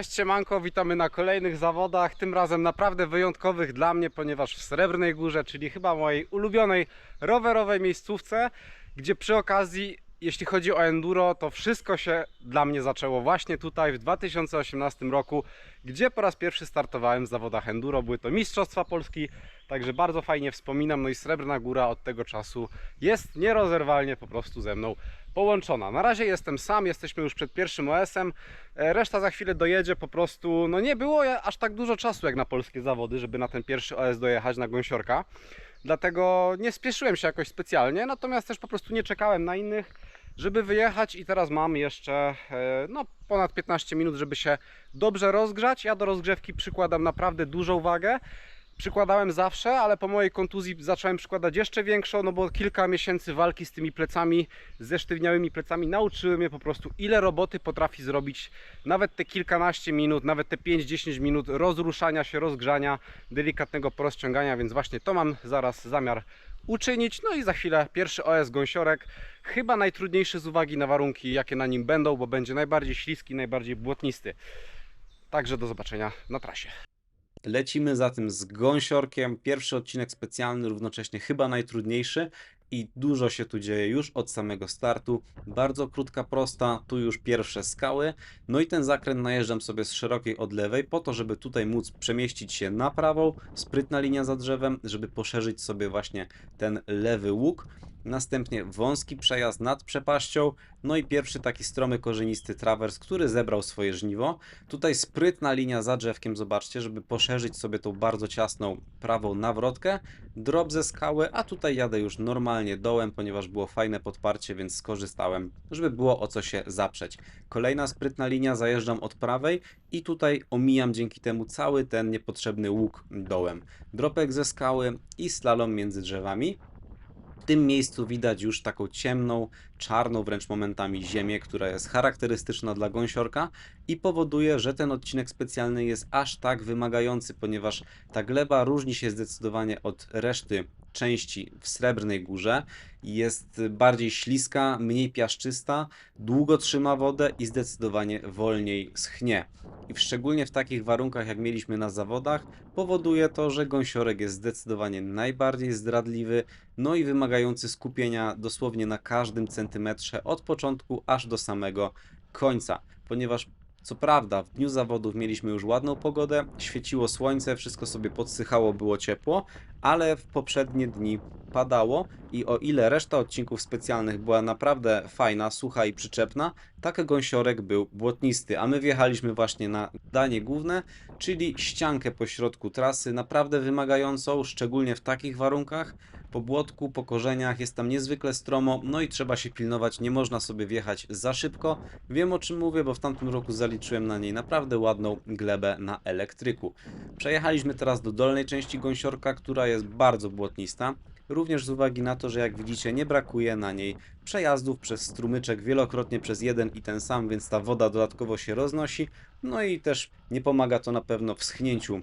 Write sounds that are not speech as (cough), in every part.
Cześć Siemanko, witamy na kolejnych zawodach, tym razem naprawdę wyjątkowych dla mnie, ponieważ w Srebrnej Górze, czyli chyba mojej ulubionej rowerowej miejscówce, gdzie przy okazji, jeśli chodzi o enduro, to wszystko się dla mnie zaczęło właśnie tutaj w 2018 roku, gdzie po raz pierwszy startowałem w zawodach enduro, były to Mistrzostwa Polski, także bardzo fajnie wspominam, no i Srebrna Góra od tego czasu jest nierozerwalnie po prostu ze mną połączona. Na razie jestem sam, jesteśmy już przed pierwszym OS-em, E, Reszta za chwilę dojedzie po prostu. No nie było aż tak dużo czasu jak na polskie zawody, żeby na ten pierwszy OS dojechać na gąsiorka. Dlatego nie spieszyłem się jakoś specjalnie, natomiast też po prostu nie czekałem na innych, żeby wyjechać i teraz mam jeszcze e, no, ponad 15 minut, żeby się dobrze rozgrzać. Ja do rozgrzewki przykładam naprawdę dużą wagę. Przykładałem zawsze, ale po mojej kontuzji zacząłem przykładać jeszcze większą, no bo kilka miesięcy walki z tymi plecami, ze sztywniałymi plecami nauczyły mnie po prostu ile roboty potrafi zrobić nawet te kilkanaście minut, nawet te 5-10 minut rozruszania się, rozgrzania, delikatnego porozciągania, więc właśnie to mam zaraz zamiar uczynić. No i za chwilę pierwszy OS gąsiorek, chyba najtrudniejszy z uwagi na warunki jakie na nim będą, bo będzie najbardziej śliski, najbardziej błotnisty. Także do zobaczenia na trasie. Lecimy zatem z gąsiorkiem. Pierwszy odcinek specjalny, równocześnie chyba najtrudniejszy i dużo się tu dzieje już od samego startu. Bardzo krótka, prosta, tu już pierwsze skały. No i ten zakręt najeżdżam sobie z szerokiej od lewej po to, żeby tutaj móc przemieścić się na prawą. Sprytna linia za drzewem, żeby poszerzyć sobie właśnie ten lewy łuk. Następnie wąski przejazd nad przepaścią, no i pierwszy taki stromy korzenisty trawers, który zebrał swoje żniwo. Tutaj sprytna linia za drzewkiem, zobaczcie, żeby poszerzyć sobie tą bardzo ciasną prawą nawrotkę. Drop ze skały, a tutaj jadę już normalnie dołem, ponieważ było fajne podparcie, więc skorzystałem, żeby było o co się zaprzeć. Kolejna sprytna linia, zajeżdżam od prawej i tutaj omijam dzięki temu cały ten niepotrzebny łuk dołem. Dropek ze skały i slalom między drzewami. W tym miejscu widać już taką ciemną, czarną wręcz momentami ziemię, która jest charakterystyczna dla gąsiorka i powoduje, że ten odcinek specjalny jest aż tak wymagający, ponieważ ta gleba różni się zdecydowanie od reszty części w Srebrnej Górze. Jest bardziej śliska, mniej piaszczysta, długo trzyma wodę i zdecydowanie wolniej schnie. I szczególnie w takich warunkach, jak mieliśmy na zawodach, powoduje to, że gąsiorek jest zdecydowanie najbardziej zdradliwy, no i wymagający skupienia dosłownie na każdym centymetrze od początku aż do samego końca, ponieważ co prawda w dniu zawodów mieliśmy już ładną pogodę, świeciło słońce, wszystko sobie podsychało, było ciepło, ale w poprzednie dni padało i o ile reszta odcinków specjalnych była naprawdę fajna, sucha i przyczepna, tak gąsiorek był błotnisty, a my wjechaliśmy właśnie na danie główne, czyli ściankę po środku trasy, naprawdę wymagającą, szczególnie w takich warunkach, po błotku, po korzeniach, jest tam niezwykle stromo, no i trzeba się pilnować, nie można sobie wjechać za szybko. Wiem o czym mówię, bo w tamtym roku zaliczyłem na niej naprawdę ładną glebę na elektryku. Przejechaliśmy teraz do dolnej części gąsiorka, która jest bardzo błotnista. Również z uwagi na to, że jak widzicie nie brakuje na niej przejazdów przez strumyczek wielokrotnie przez jeden i ten sam, więc ta woda dodatkowo się roznosi. No i też nie pomaga to na pewno w schnięciu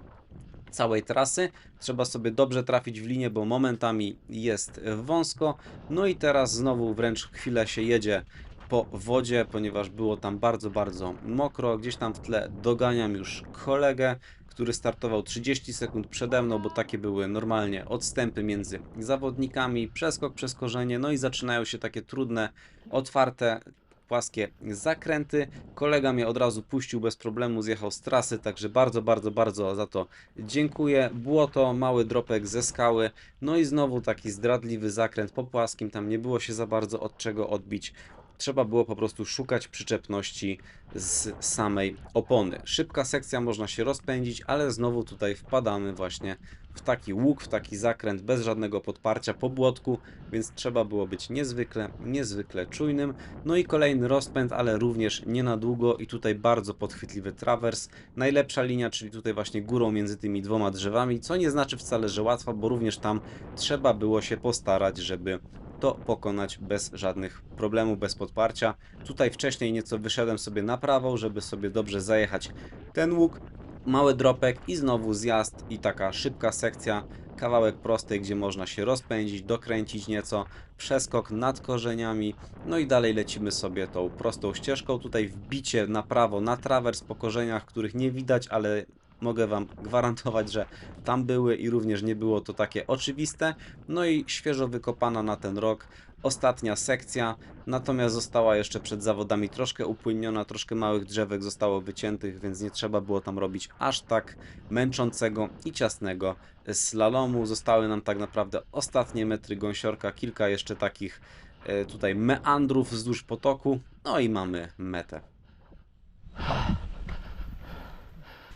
całej trasy. Trzeba sobie dobrze trafić w linię, bo momentami jest wąsko. No i teraz znowu wręcz chwilę się jedzie po wodzie, ponieważ było tam bardzo, bardzo mokro. Gdzieś tam w tle doganiam już kolegę, który startował 30 sekund przede mną, bo takie były normalnie odstępy między zawodnikami, przeskok przez korzenie, no i zaczynają się takie trudne, otwarte płaskie zakręty. Kolega mnie od razu puścił bez problemu, zjechał z trasy, także bardzo, bardzo, bardzo za to dziękuję. Błoto, mały dropek ze skały, no i znowu taki zdradliwy zakręt po płaskim, tam nie było się za bardzo od czego odbić. Trzeba było po prostu szukać przyczepności z samej opony. Szybka sekcja, można się rozpędzić, ale znowu tutaj wpadamy właśnie w taki łuk, w taki zakręt bez żadnego podparcia po błotku, więc trzeba było być niezwykle, niezwykle czujnym. No i kolejny rozpęd, ale również nie na długo i tutaj bardzo podchwytliwy trawers. Najlepsza linia, czyli tutaj właśnie górą między tymi dwoma drzewami, co nie znaczy wcale, że łatwa, bo również tam trzeba było się postarać, żeby to pokonać bez żadnych problemów, bez podparcia. Tutaj wcześniej nieco wyszedłem sobie na prawą, żeby sobie dobrze zajechać ten łuk. Mały dropek i znowu zjazd i taka szybka sekcja, kawałek prostej, gdzie można się rozpędzić, dokręcić nieco, przeskok nad korzeniami, no i dalej lecimy sobie tą prostą ścieżką. Tutaj wbicie na prawo, na trawers po korzeniach, których nie widać, ale mogę Wam gwarantować, że tam były i również nie było to takie oczywiste. No i świeżo wykopana na ten rok ostatnia sekcja, natomiast została jeszcze przed zawodami troszkę upłyniona, troszkę małych drzewek zostało wyciętych, więc nie trzeba było tam robić aż tak męczącego i ciasnego slalomu. Zostały nam tak naprawdę ostatnie metry gąsiorka, kilka jeszcze takich e, tutaj meandrów wzdłuż potoku, no i mamy metę.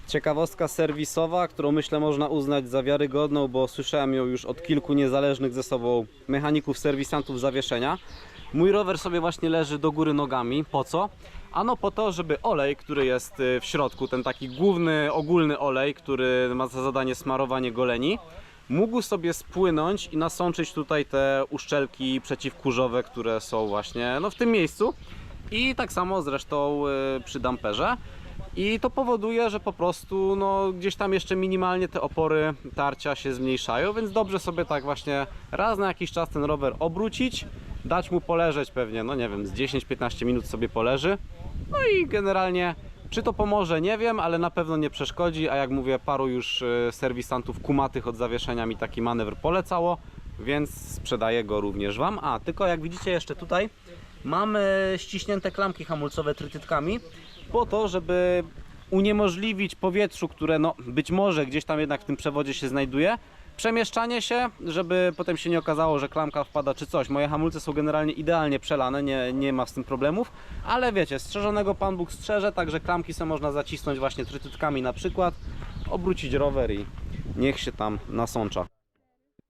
Ciekawostka serwisowa, którą myślę można uznać za wiarygodną, bo słyszałem ją już od kilku niezależnych ze sobą mechaników, serwisantów zawieszenia. Mój rower sobie właśnie leży do góry nogami. Po co? Ano po to, żeby olej, który jest y, w środku, ten taki główny, ogólny olej, który ma za zadanie smarowanie goleni, mógł sobie spłynąć i nasączyć tutaj te uszczelki przeciwkurzowe, które są właśnie no, w tym miejscu. I tak samo zresztą y, przy damperze. I to powoduje, że po prostu no, gdzieś tam jeszcze minimalnie te opory tarcia się zmniejszają, więc dobrze sobie tak właśnie raz na jakiś czas ten rower obrócić, dać mu poleżeć pewnie, no nie wiem, z 10-15 minut sobie poleży. No i generalnie czy to pomoże, nie wiem, ale na pewno nie przeszkodzi, a jak mówię, paru już y, serwisantów kumatych od zawieszenia mi taki manewr polecało, więc sprzedaję go również Wam. A, tylko jak widzicie jeszcze tutaj mamy ściśnięte klamki hamulcowe trytytkami po to, żeby uniemożliwić powietrzu, które no być może gdzieś tam jednak w tym przewodzie się znajduje, przemieszczanie się, żeby potem się nie okazało, że klamka wpada czy coś. Moje hamulce są generalnie idealnie przelane, nie, nie ma z tym problemów, ale wiecie, strzeżonego Pan Bóg strzeże, także klamki sobie można zacisnąć właśnie trytytkami na przykład, obrócić rower i niech się tam nasącza.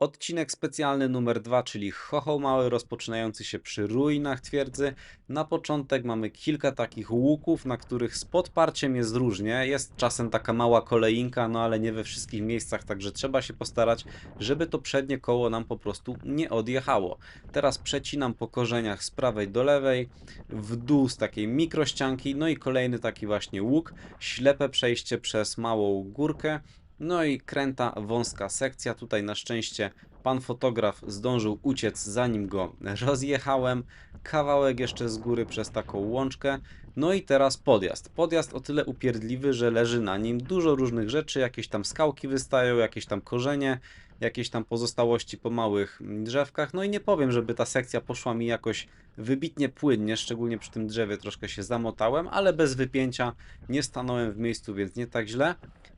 Odcinek specjalny numer dwa, czyli chochoł mały, rozpoczynający się przy ruinach twierdzy. Na początek mamy kilka takich łuków, na których z podparciem jest różnie. Jest czasem taka mała kolejinka, no ale nie we wszystkich miejscach, także trzeba się postarać, żeby to przednie koło nam po prostu nie odjechało. Teraz przecinam po korzeniach z prawej do lewej, w dół z takiej mikrościanki, no i kolejny taki właśnie łuk, ślepe przejście przez małą górkę. No i kręta wąska sekcja. Tutaj na szczęście pan fotograf zdążył uciec zanim go rozjechałem. Kawałek jeszcze z góry przez taką łączkę. No i teraz podjazd. Podjazd o tyle upierdliwy, że leży na nim dużo różnych rzeczy. Jakieś tam skałki wystają, jakieś tam korzenie, jakieś tam pozostałości po małych mm, drzewkach. No i nie powiem, żeby ta sekcja poszła mi jakoś wybitnie płynnie, szczególnie przy tym drzewie troszkę się zamotałem, ale bez wypięcia nie stanąłem w miejscu, więc nie tak źle.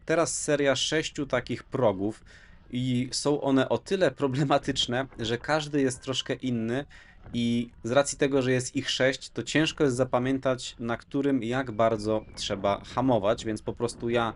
Teraz seria sześciu takich progów i są one o tyle problematyczne, że każdy jest troszkę inny i z racji tego, że jest ich sześć, to ciężko jest zapamiętać, na którym jak bardzo trzeba hamować, więc po prostu ja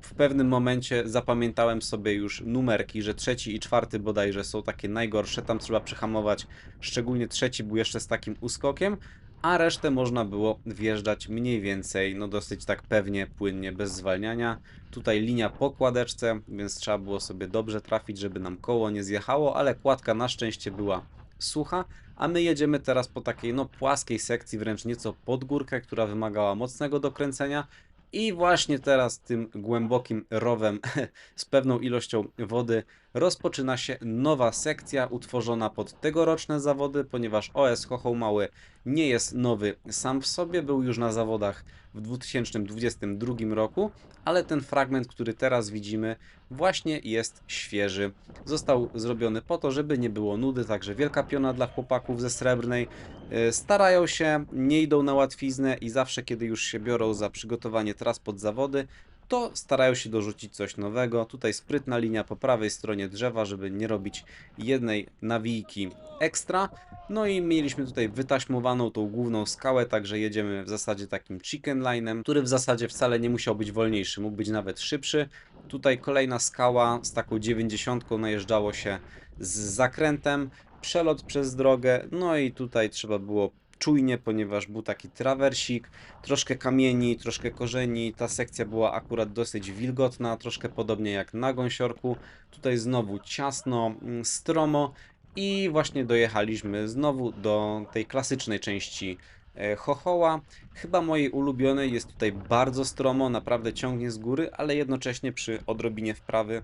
w pewnym momencie zapamiętałem sobie już numerki, że trzeci i czwarty bodajże są takie najgorsze, tam trzeba przyhamować, szczególnie trzeci był jeszcze z takim uskokiem, a resztę można było wjeżdżać mniej więcej, no dosyć tak pewnie, płynnie, bez zwalniania. Tutaj linia po kładeczce, więc trzeba było sobie dobrze trafić, żeby nam koło nie zjechało, ale kładka na szczęście była sucha, a my jedziemy teraz po takiej no płaskiej sekcji, wręcz nieco pod górkę, która wymagała mocnego dokręcenia. I właśnie teraz tym głębokim rowem (laughs) z pewną ilością wody rozpoczyna się nowa sekcja utworzona pod tegoroczne zawody, ponieważ OS Chochoł Mały nie jest nowy sam w sobie, był już na zawodach w 2022 roku, ale ten fragment, który teraz widzimy, właśnie jest świeży. Został zrobiony po to, żeby nie było nudy, także wielka piona dla chłopaków ze srebrnej. Yy, Starają się, nie idą na łatwiznę i zawsze, kiedy już się biorą za przygotowanie tras pod zawody, to starają się dorzucić coś nowego. Tutaj sprytna linia po prawej stronie drzewa, żeby nie robić jednej nawijki ekstra. No i mieliśmy tutaj wytaśmowaną tą główną skałę, także jedziemy w zasadzie takim chicken line'em, który w zasadzie wcale nie musiał być wolniejszy, mógł być nawet szybszy. Tutaj kolejna skała z taką 90 najeżdżało się z zakrętem, przelot przez drogę, no i tutaj trzeba było czujnie, ponieważ był taki trawersik, troszkę kamieni, troszkę korzeni. Ta sekcja była akurat dosyć wilgotna, troszkę podobnie jak na gąsiorku. Tutaj znowu ciasno, mm, stromo i właśnie dojechaliśmy znowu do tej klasycznej części e, chochoła. Chyba mojej ulubionej jest tutaj bardzo stromo, naprawdę ciągnie z góry, ale jednocześnie przy odrobinie wprawy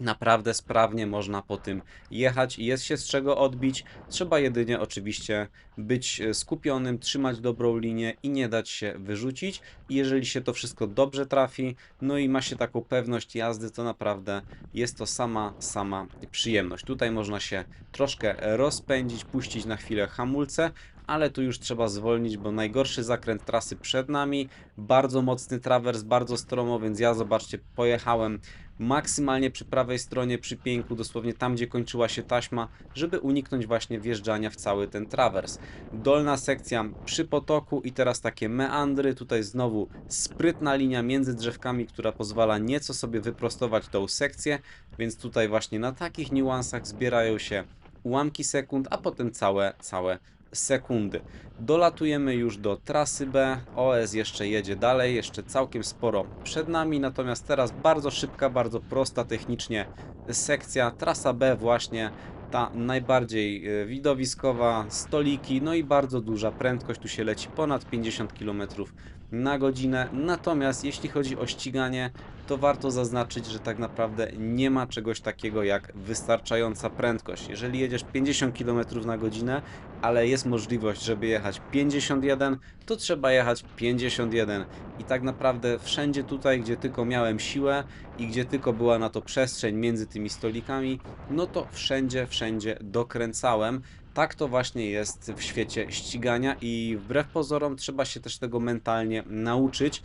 naprawdę sprawnie można po tym jechać i jest się z czego odbić. Trzeba jedynie oczywiście być e, skupionym, trzymać dobrą linię i nie dać się wyrzucić. I jeżeli się to wszystko dobrze trafi, no i ma się taką pewność jazdy, to naprawdę jest to sama, sama przyjemność. Tutaj można się troszkę rozpędzić, puścić na chwilę hamulce, ale tu już trzeba zwolnić, bo najgorszy zakręt trasy przed nami, bardzo mocny trawers, bardzo stromo, więc ja zobaczcie, pojechałem maksymalnie przy prawej stronie, przy pięku, dosłownie tam, gdzie kończyła się taśma, żeby uniknąć właśnie wjeżdżania w cały ten trawers. Dolna sekcja przy potoku i teraz takie meandry, tutaj znowu sprytna linia między drzewkami, która pozwala nieco sobie wyprostować tą sekcję, więc tutaj właśnie na takich niuansach zbierają się ułamki sekund, a potem całe, całe sekundy. Dolatujemy już do trasy B. OS jeszcze jedzie dalej, jeszcze całkiem sporo przed nami, natomiast teraz bardzo szybka, bardzo prosta technicznie sekcja. Trasa B właśnie ta najbardziej e, widowiskowa, stoliki, no i bardzo duża prędkość, tu się leci ponad 50 km na godzinę. Natomiast jeśli chodzi o ściganie, to warto zaznaczyć, że tak naprawdę nie ma czegoś takiego jak wystarczająca prędkość. Jeżeli jedziesz 50 km na godzinę, ale jest możliwość, żeby jechać 51, to trzeba jechać 51. I tak naprawdę wszędzie tutaj, gdzie tylko miałem siłę i gdzie tylko była na to przestrzeń między tymi stolikami, no to wszędzie, wszędzie dokręcałem. Tak to właśnie jest w świecie ścigania i wbrew pozorom trzeba się też tego mentalnie nauczyć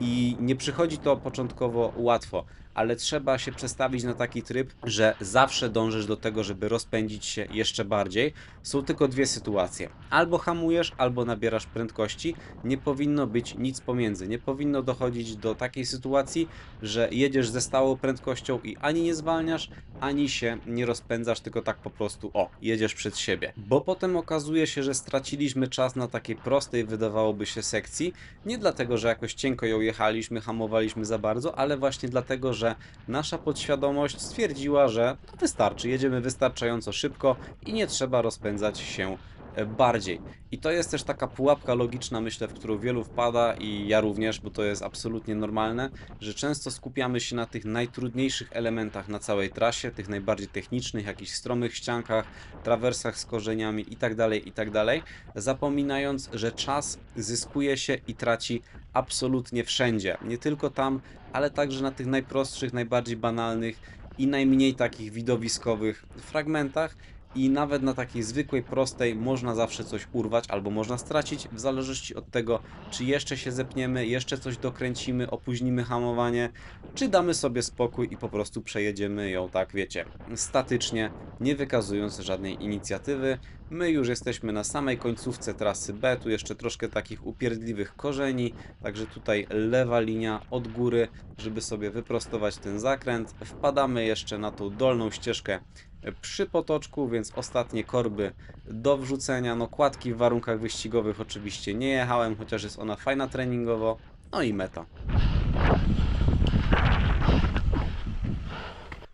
i nie przychodzi to początkowo łatwo, ale trzeba się przestawić na taki tryb, że zawsze dążysz do tego, żeby rozpędzić się jeszcze bardziej. Są tylko dwie sytuacje. Albo hamujesz, albo nabierasz prędkości. Nie powinno być nic pomiędzy. Nie powinno dochodzić do takiej sytuacji, że jedziesz ze stałą prędkością i ani nie zwalniasz, ani się nie rozpędzasz, tylko tak po prostu o, jedziesz przed siebie. Bo potem okazuje się, że straciliśmy czas na takiej prostej, wydawałoby się, sekcji. Nie dlatego, że jakoś cienko ją jechaliśmy, hamowaliśmy za bardzo, ale właśnie dlatego, że nasza podświadomość stwierdziła, że wystarczy, jedziemy wystarczająco szybko i nie trzeba rozpędzać się e, bardziej. I to jest też taka pułapka logiczna, myślę, w którą wielu wpada i ja również, bo to jest absolutnie normalne, że często skupiamy się na tych najtrudniejszych elementach na całej trasie, tych najbardziej technicznych, jakichś stromych ściankach, trawersach z korzeniami itd., itd., zapominając, że czas zyskuje się i traci absolutnie wszędzie. Nie tylko tam, ale także na tych najprostszych, najbardziej banalnych i najmniej takich widowiskowych fragmentach. I nawet na takiej zwykłej, prostej można zawsze coś urwać albo można stracić, w zależności od tego, czy jeszcze się zepniemy, jeszcze coś dokręcimy, opóźnimy hamowanie, czy damy sobie spokój i po prostu przejedziemy ją, tak wiecie, statycznie, nie wykazując żadnej inicjatywy. My już jesteśmy na samej końcówce trasy B, tu jeszcze troszkę takich upierdliwych korzeni, także tutaj lewa linia od góry, żeby sobie wyprostować ten zakręt. Wpadamy jeszcze na tą dolną ścieżkę przy potoczku, więc ostatnie korby do wrzucenia. No kładki w warunkach wyścigowych oczywiście nie jechałem, chociaż jest ona fajna treningowo. No i meta.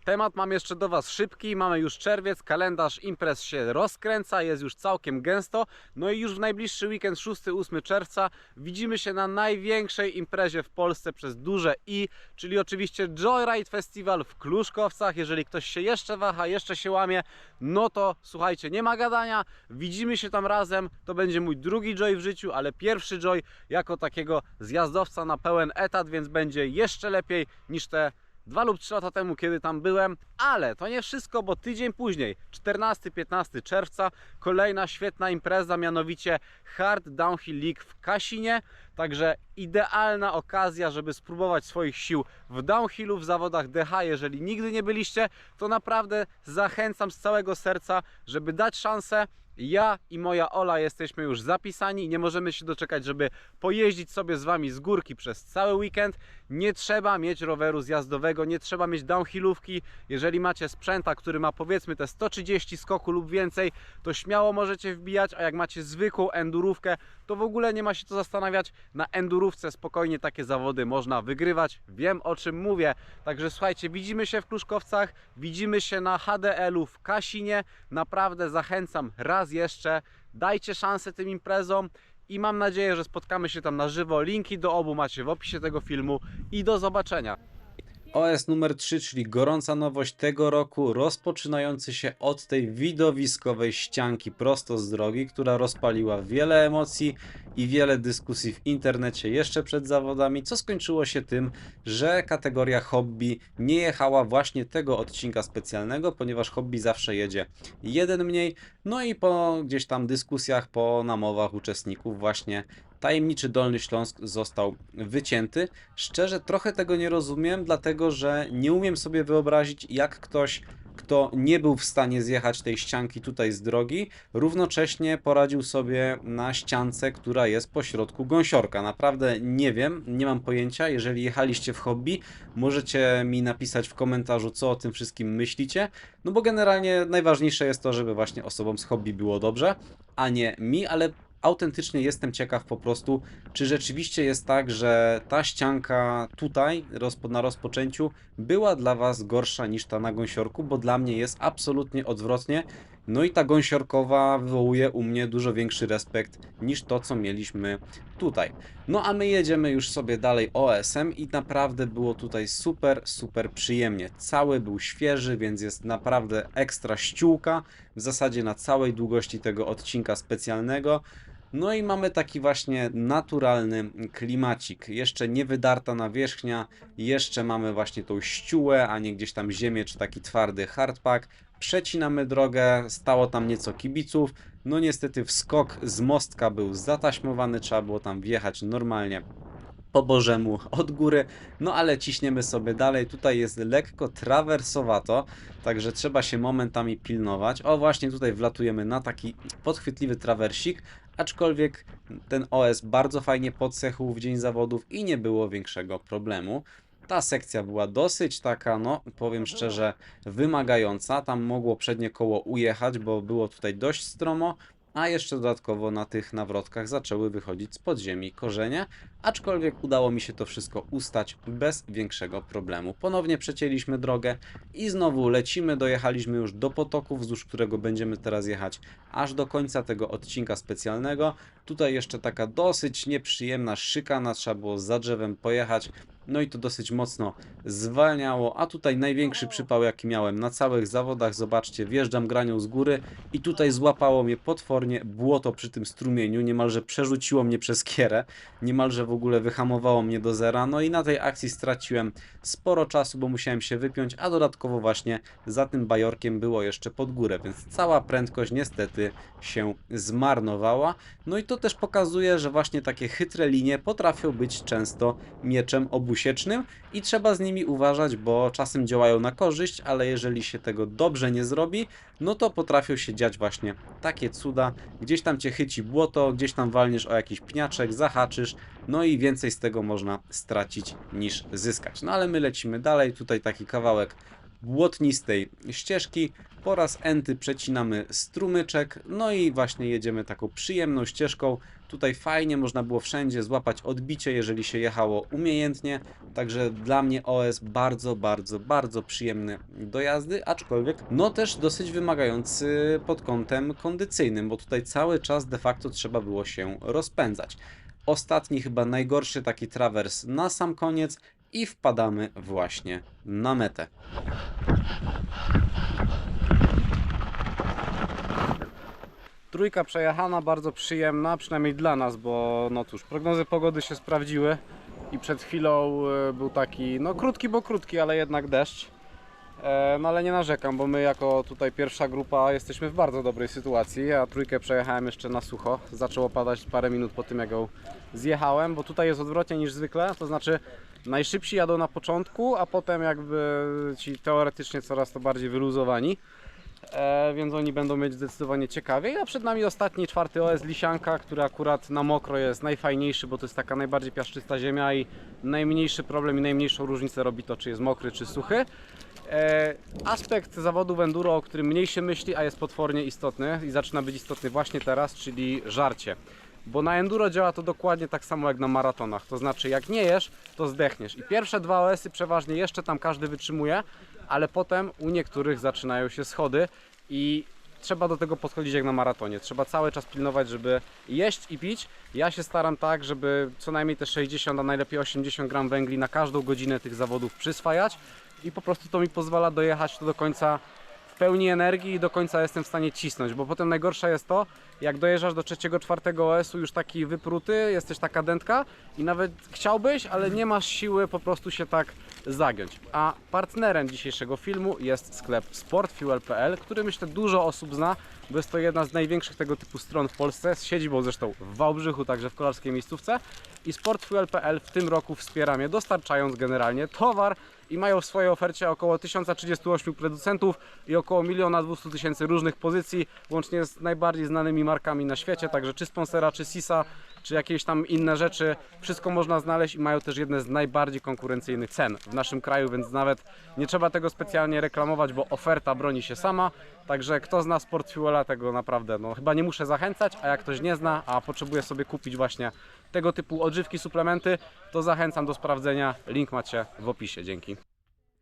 Temat mam jeszcze do Was szybki. Mamy już czerwiec, kalendarz imprez się rozkręca, jest już całkiem gęsto. No i już w najbliższy weekend, 6-8 czerwca, widzimy się na największej imprezie w Polsce przez duże I, czyli oczywiście Joyride Festival w Kluszkowcach. Jeżeli ktoś się jeszcze waha, jeszcze się łamie, no to słuchajcie, nie ma gadania. Widzimy się tam razem. To będzie mój drugi Joy w życiu, ale pierwszy Joy jako takiego zjazdowca na pełen etat, więc będzie jeszcze lepiej niż te dwa lub trzy lata temu, kiedy tam byłem, ale to nie wszystko, bo tydzień później, 14-15 czerwca, kolejna świetna impreza, mianowicie Hard Downhill League w Kasinie. Także idealna okazja, żeby spróbować swoich sił w downhillu, w zawodach DH. Jeżeli nigdy nie byliście, to naprawdę zachęcam z całego serca, żeby dać szansę. Ja i moja Ola jesteśmy już zapisani i nie możemy się doczekać, żeby pojeździć sobie z Wami z górki przez cały weekend. Nie trzeba mieć roweru zjazdowego, nie trzeba mieć downhillówki. Jeżeli macie sprzęta, który ma powiedzmy te 130 skoku lub więcej, to śmiało możecie wbijać, a jak macie zwykłą endurówkę, to w ogóle nie ma się co zastanawiać. Na endurówce spokojnie takie zawody można wygrywać. Wiem o czym mówię. Także słuchajcie, widzimy się w Kluszkowcach, widzimy się na HDL-u w Kasinie. Naprawdę zachęcam raz jeszcze. Dajcie szansę tym imprezom. i mam nadzieję, że spotkamy się tam na żywo. Linki do obu macie w opisie tego filmu i do zobaczenia. OS numer 3, czyli gorąca nowość tego roku, rozpoczynający się od tej widowiskowej ścianki prosto z drogi, która rozpaliła wiele emocji i wiele dyskusji w internecie jeszcze przed zawodami, co skończyło się tym, że kategoria hobby nie jechała właśnie tego odcinka specjalnego, ponieważ hobby zawsze jedzie jeden mniej, no i po gdzieś tam dyskusjach, po namowach uczestników właśnie tajemniczy Dolny Śląsk został wycięty. Szczerze trochę tego nie rozumiem, dlatego że nie umiem sobie wyobrazić, jak ktoś, kto nie był w stanie zjechać tej ścianki tutaj z drogi, równocześnie poradził sobie na ściance, która jest pośrodku gąsiorka. Naprawdę nie wiem, nie mam pojęcia. Jeżeli jechaliście w hobby, możecie mi napisać w komentarzu, co o tym wszystkim myślicie. No bo generalnie najważniejsze jest to, żeby właśnie osobom z hobby było dobrze, a nie mi, ale autentycznie jestem ciekaw po prostu, czy rzeczywiście jest tak, że ta ścianka tutaj na rozpoczęciu była dla Was gorsza niż ta na gąsiorku, bo dla mnie jest absolutnie odwrotnie. No i ta gąsiorkowa wywołuje u mnie dużo większy respekt niż to, co mieliśmy tutaj. No a my jedziemy już sobie dalej OSM i naprawdę było tutaj super, super przyjemnie. Cały był świeży, więc jest naprawdę ekstra ściółka w zasadzie na całej długości tego odcinka specjalnego. No i mamy taki właśnie naturalny klimacik. Jeszcze nie wydarta nawierzchnia, jeszcze mamy właśnie tą ściółę, a nie gdzieś tam ziemię czy taki twardy hardpack. Przecinamy drogę, stało tam nieco kibiców. No niestety wskok z mostka był zataśmowany, trzeba było tam wjechać normalnie po bożemu od góry, no ale ciśniemy sobie dalej. Tutaj jest lekko trawersowato, także trzeba się momentami pilnować. O, właśnie tutaj wlatujemy na taki podchwytliwy trawersik, aczkolwiek ten OS bardzo fajnie podsechł w dzień zawodów i nie było większego problemu. Ta sekcja była dosyć taka, no powiem szczerze, wymagająca. Tam mogło przednie koło ujechać, bo było tutaj dość stromo, a jeszcze dodatkowo na tych nawrotkach zaczęły wychodzić z podziemi korzenie, aczkolwiek udało mi się to wszystko ustać bez większego problemu. Ponownie przecięliśmy drogę i znowu lecimy, dojechaliśmy już do potoku, wzdłuż którego będziemy teraz jechać aż do końca tego odcinka specjalnego. Tutaj jeszcze taka dosyć nieprzyjemna szykana, trzeba było za drzewem pojechać, no i to dosyć mocno zwalniało, a tutaj największy przypał jaki miałem na całych zawodach, zobaczcie, wjeżdżam granią z góry i tutaj złapało mnie potwornie błoto przy tym strumieniu, niemalże przerzuciło mnie przez kierę, niemalże w ogóle wyhamowało mnie do zera, no i na tej akcji straciłem sporo czasu, bo musiałem się wypiąć, a dodatkowo właśnie za tym bajorkiem było jeszcze pod górę, więc cała prędkość niestety się zmarnowała, no i to też pokazuje, że właśnie takie chytre linie potrafią być często mieczem obusiecznym i trzeba z nimi uważać, bo czasem działają na korzyść, ale jeżeli się tego dobrze nie zrobi, no to potrafią się dziać właśnie takie cuda. Gdzieś tam cię chyci błoto, gdzieś tam walniesz o jakiś pniaczek, zahaczysz, no i więcej z tego można stracić niż zyskać. No ale my lecimy dalej, tutaj taki kawałek błotnistej ścieżki. Po raz enty przecinamy strumyczek, no i właśnie jedziemy taką przyjemną ścieżką. Tutaj fajnie można było wszędzie złapać odbicie, jeżeli się jechało umiejętnie. Także dla mnie OS bardzo, bardzo, bardzo przyjemny do jazdy, aczkolwiek no też dosyć wymagający pod kątem kondycyjnym, bo tutaj cały czas de facto trzeba było się rozpędzać. Ostatni, chyba najgorszy taki trawers na sam koniec i wpadamy właśnie na metę. Trójka przejechana, bardzo przyjemna, przynajmniej dla nas, bo no cóż, prognozy pogody się sprawdziły i przed chwilą e, był taki, no krótki, bo krótki, ale jednak deszcz. E, No ale nie narzekam, bo my jako tutaj pierwsza grupa jesteśmy w bardzo dobrej sytuacji. Ja trójkę przejechałem jeszcze na sucho. Zaczęło padać parę minut po tym, jak ją zjechałem, bo tutaj jest odwrotnie niż zwykle, to znaczy najszybsi jadą na początku, a potem jakby ci teoretycznie coraz to bardziej wyluzowani. E, więc oni będą mieć zdecydowanie ciekawiej. A przed nami ostatni, czwarty OS Lisianka, który akurat na mokro jest najfajniejszy, bo to jest taka najbardziej piaszczysta ziemia i najmniejszy problem i najmniejszą różnicę robi to, czy jest mokry, czy suchy. E, aspekt zawodów enduro, o którym mniej się myśli, a jest potwornie istotny i zaczyna być istotny właśnie teraz, czyli żarcie. Bo na enduro działa to dokładnie tak samo jak na maratonach. To znaczy, jak nie jesz, to zdechniesz. I pierwsze dwa OS-y przeważnie jeszcze tam każdy wytrzymuje, ale potem u niektórych zaczynają się schody i trzeba do tego podchodzić jak na maratonie. Trzeba cały czas pilnować, żeby jeść i pić. Ja się staram tak, żeby co najmniej te 60, a najlepiej 80 gram węgli na każdą godzinę tych zawodów przyswajać i po prostu to mi pozwala dojechać do końca pełni energii i do końca jestem w stanie cisnąć, bo potem najgorsze jest to, jak dojeżdżasz do trzeciego, czwartego OS-u już taki wypruty, jesteś taka dętka i nawet chciałbyś, ale nie masz siły po prostu się tak zagiąć. A partnerem dzisiejszego filmu jest sklep sportfuel.pl, który myślę dużo osób zna, bo jest to jedna z największych tego typu stron w Polsce, z siedzibą zresztą w Wałbrzychu, także w kolarskiej miejscówce. I sportfuel.pl w tym roku wspiera mnie, dostarczając generalnie towar i mają w swojej ofercie około 1038 producentów i około 1 200 tysięcy różnych pozycji, łącznie z najbardziej znanymi markami na świecie, także czy sponsora, czy Sisa, czy jakieś tam inne rzeczy, wszystko można znaleźć i mają też jedne z najbardziej konkurencyjnych cen w naszym kraju, więc nawet nie trzeba tego specjalnie reklamować, bo oferta broni się sama, także kto zna Sport Fuela, tego naprawdę, no chyba nie muszę zachęcać, a jak ktoś nie zna, a potrzebuje sobie kupić właśnie tego typu odżywki, suplementy, to zachęcam do sprawdzenia, link macie w opisie, dzięki.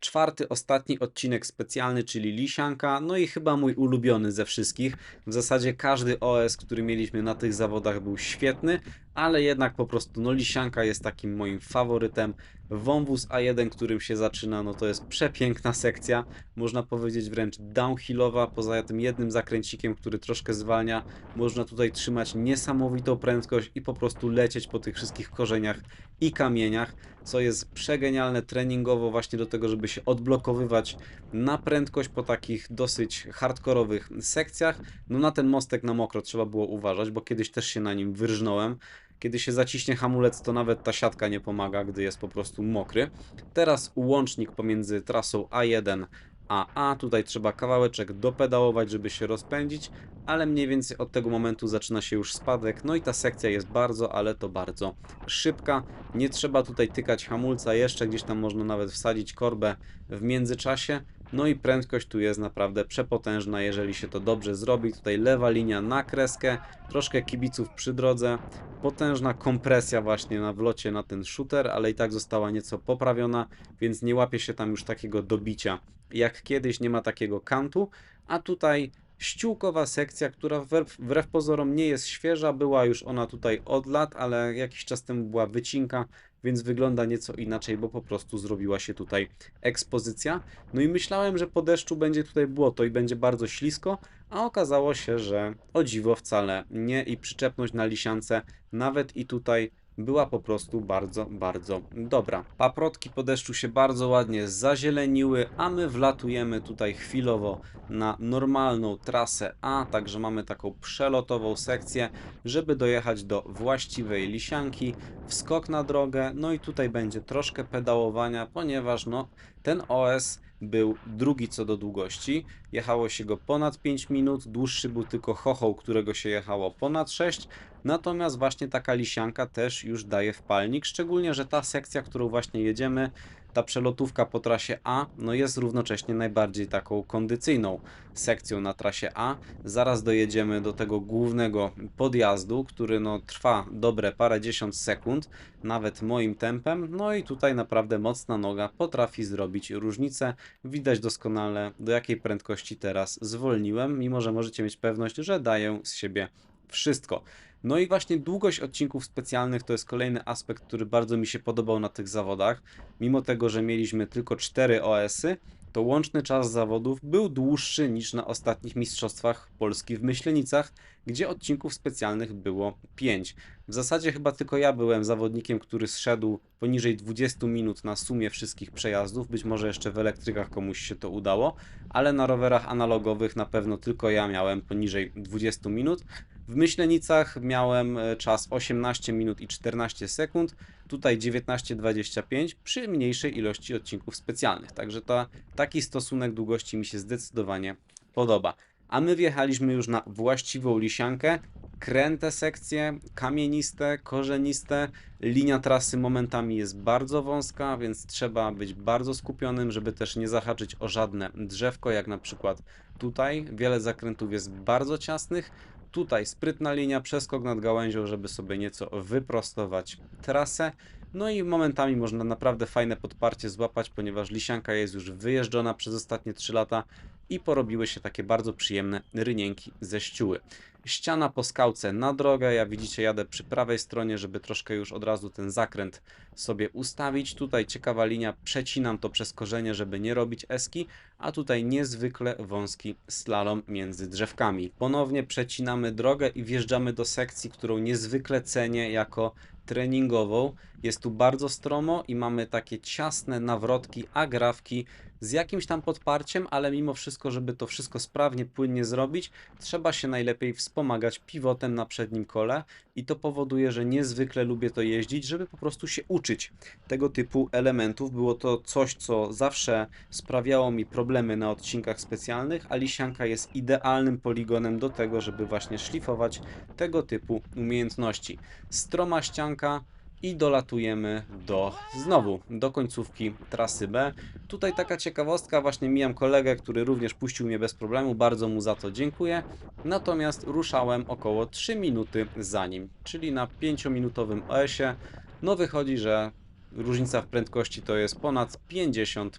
Czwarty, ostatni odcinek specjalny, czyli Lisianka, no i chyba mój ulubiony ze wszystkich. W zasadzie każdy OS, który mieliśmy na tych zawodach był świetny, ale jednak po prostu no Lisianka jest takim moim faworytem. Wąwóz A1, którym się zaczyna, no to jest przepiękna sekcja, można powiedzieć wręcz downhillowa, poza tym jednym zakręcikiem, który troszkę zwalnia, można tutaj trzymać niesamowitą prędkość i po prostu lecieć po tych wszystkich korzeniach i kamieniach, co jest przegenialne treningowo właśnie do tego, żeby się odblokowywać na prędkość po takich dosyć hardkorowych sekcjach. No na ten mostek na mokro trzeba było uważać, bo kiedyś też się na nim wyrżnąłem. Kiedy się zaciśnie hamulec, to nawet ta siatka nie pomaga, gdy jest po prostu mokry. Teraz łącznik pomiędzy trasą A1 a A. Tutaj trzeba kawałeczek dopedałować, żeby się rozpędzić, ale mniej więcej od tego momentu zaczyna się już spadek. No i ta sekcja jest bardzo, ale to bardzo szybka. Nie trzeba tutaj tykać hamulca jeszcze, gdzieś tam można nawet wsadzić korbę w międzyczasie. No i prędkość tu jest naprawdę przepotężna, jeżeli się to dobrze zrobi. Tutaj lewa linia na kreskę, troszkę kibiców przy drodze, potężna kompresja właśnie na wlocie na ten shooter, ale i tak została nieco poprawiona, więc nie łapie się tam już takiego dobicia jak kiedyś, nie ma takiego kantu, a tutaj ściółkowa sekcja, która wbrew, pozorom nie jest świeża, była już ona tutaj od lat, ale jakiś czas temu była wycinka, więc wygląda nieco inaczej, bo po prostu zrobiła się tutaj ekspozycja. No i myślałem, że po deszczu będzie tutaj błoto i będzie bardzo ślisko, a okazało się, że o dziwo wcale nie i przyczepność na lisiance nawet i tutaj była po prostu bardzo, bardzo dobra. Paprotki po deszczu się bardzo ładnie zazieleniły, a my wlatujemy tutaj chwilowo na normalną trasę A, także mamy taką przelotową sekcję, żeby dojechać do właściwej lisianki, wskok na drogę, no i tutaj będzie troszkę pedałowania, ponieważ no ten OS był drugi co do długości. Jechało się go ponad 5 minut, dłuższy był tylko chochoł, którego się jechało ponad 6. Natomiast właśnie taka lisianka też już daje wpalnik, szczególnie, że ta sekcja, którą właśnie jedziemy, ta przelotówka po trasie A, no jest równocześnie najbardziej taką kondycyjną sekcją na trasie A. Zaraz dojedziemy do tego głównego podjazdu, który no trwa dobre parędziesiąt sekund, nawet moim tempem. No i tutaj naprawdę mocna noga potrafi zrobić różnicę. Widać doskonale do jakiej prędkości teraz zwolniłem, mimo że możecie mieć pewność, że daję z siebie wszystko. No i właśnie długość odcinków specjalnych to jest kolejny aspekt, który bardzo mi się podobał na tych zawodach. Mimo tego, że mieliśmy tylko 4 OS-y, to łączny czas zawodów był dłuższy niż na ostatnich mistrzostwach Polski w Myślenicach, gdzie odcinków specjalnych było 5. W zasadzie chyba tylko ja byłem zawodnikiem, który zszedł poniżej 20 minut na sumie wszystkich przejazdów. Być może jeszcze w elektrykach komuś się to udało, ale na rowerach analogowych na pewno tylko ja miałem poniżej 20 minut. W Myślenicach miałem e, czas 18 minut i 14 sekund, tutaj 19,25 przy mniejszej ilości odcinków specjalnych. Także ta, taki stosunek długości mi się zdecydowanie podoba. A my wjechaliśmy już na właściwą lisiankę. Kręte sekcje, kamieniste, korzeniste. Linia trasy momentami jest bardzo wąska, więc trzeba być bardzo skupionym, żeby też nie zahaczyć o żadne drzewko, jak na przykład tutaj. Wiele zakrętów jest bardzo ciasnych. Tutaj sprytna linia, przeskok nad gałęzią, żeby sobie nieco wyprostować trasę. No i momentami można naprawdę fajne podparcie złapać, ponieważ lisianka jest już wyjeżdżona przez ostatnie 3 lata. i porobiły się takie bardzo przyjemne rynienki ze ścióły. Ściana po skałce na drogę, jak widzicie jadę przy prawej stronie, żeby troszkę już od razu ten zakręt sobie ustawić. Tutaj ciekawa linia, przecinam to przez korzenie, żeby nie robić eski, a tutaj niezwykle wąski slalom między drzewkami. Ponownie przecinamy drogę i wjeżdżamy do sekcji, którą niezwykle cenię jako treningową. Jest tu bardzo stromo i mamy takie ciasne nawrotki, agrawki z jakimś tam podparciem, ale mimo wszystko, żeby to wszystko sprawnie, płynnie zrobić, trzeba się najlepiej wspomagać pivotem na przednim kole i to powoduje, że niezwykle lubię to jeździć, żeby po prostu się uczyć tego typu elementów. Było to coś, co zawsze sprawiało mi problemy na odcinkach specjalnych, a Lisianka jest idealnym poligonem do tego, żeby właśnie szlifować tego typu umiejętności. Stroma ścianka i dolatujemy do znowu do końcówki trasy B. Tutaj taka ciekawostka, właśnie mijam kolegę, który również puścił mnie bez problemu, bardzo mu za to dziękuję. Natomiast ruszałem około 3 minuty za nim, czyli na 5-minutowym OS-ie. No wychodzi, że różnica w prędkości to jest ponad 50%.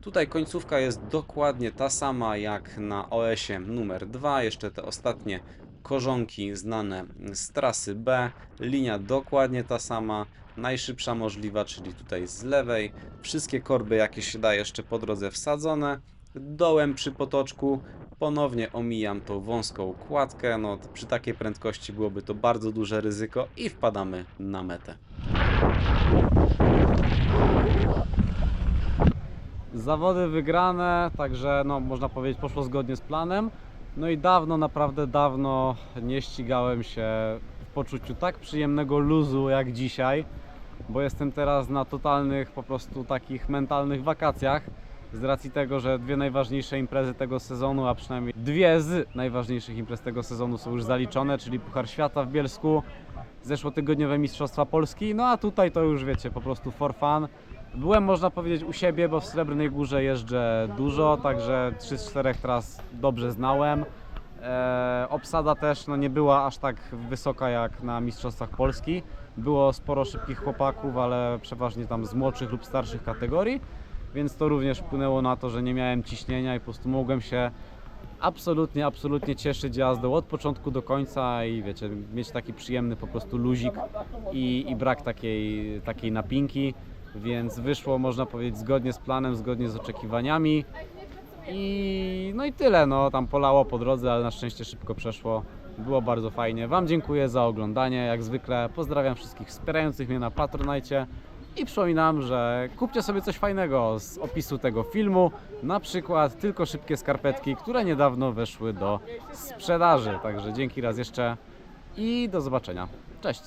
Tutaj końcówka jest dokładnie ta sama jak na OS-ie numer 2, jeszcze te ostatnie korzonki znane z trasy B, linia dokładnie ta sama, najszybsza możliwa, czyli tutaj z lewej, wszystkie korby jakie się da jeszcze po drodze wsadzone, dołem przy potoczku, ponownie omijam tą wąską kładkę, no przy takiej prędkości byłoby to bardzo duże ryzyko i wpadamy na metę. Zawody wygrane, także no, można powiedzieć poszło zgodnie z planem. No i dawno, naprawdę dawno nie ścigałem się w poczuciu tak przyjemnego luzu jak dzisiaj, bo jestem teraz na totalnych po prostu takich mentalnych wakacjach. Z racji tego, że dwie najważniejsze imprezy tego sezonu, a przynajmniej dwie z najważniejszych imprez tego sezonu są już zaliczone, czyli Puchar Świata w Bielsku, zeszłotygodniowe Mistrzostwa Polski, no a tutaj to już wiecie, po prostu for fun. Byłem, można powiedzieć, u siebie, bo w Srebrnej Górze jeżdżę dużo, także 3 z 4 tras dobrze znałem. E, obsada też no, nie była aż tak wysoka jak na Mistrzostwach Polski. Było sporo szybkich chłopaków, ale przeważnie tam z młodszych lub starszych kategorii, więc to również wpłynęło na to, że nie miałem ciśnienia i po prostu mogłem się absolutnie, absolutnie cieszyć jazdą od początku do końca i wiecie, mieć taki przyjemny po prostu luzik i, i brak takiej, takiej napinki, więc wyszło można powiedzieć zgodnie z planem, zgodnie z oczekiwaniami i no i tyle, no tam polało po drodze, ale na szczęście szybko przeszło. Było bardzo fajnie. Wam dziękuję za oglądanie. Jak zwykle pozdrawiam wszystkich wspierających mnie na Patronite. I przypominam, że kupcie sobie coś fajnego z opisu tego filmu, na przykład tylko szybkie skarpetki, które niedawno weszły do sprzedaży. Także dzięki raz jeszcze i do zobaczenia. Cześć!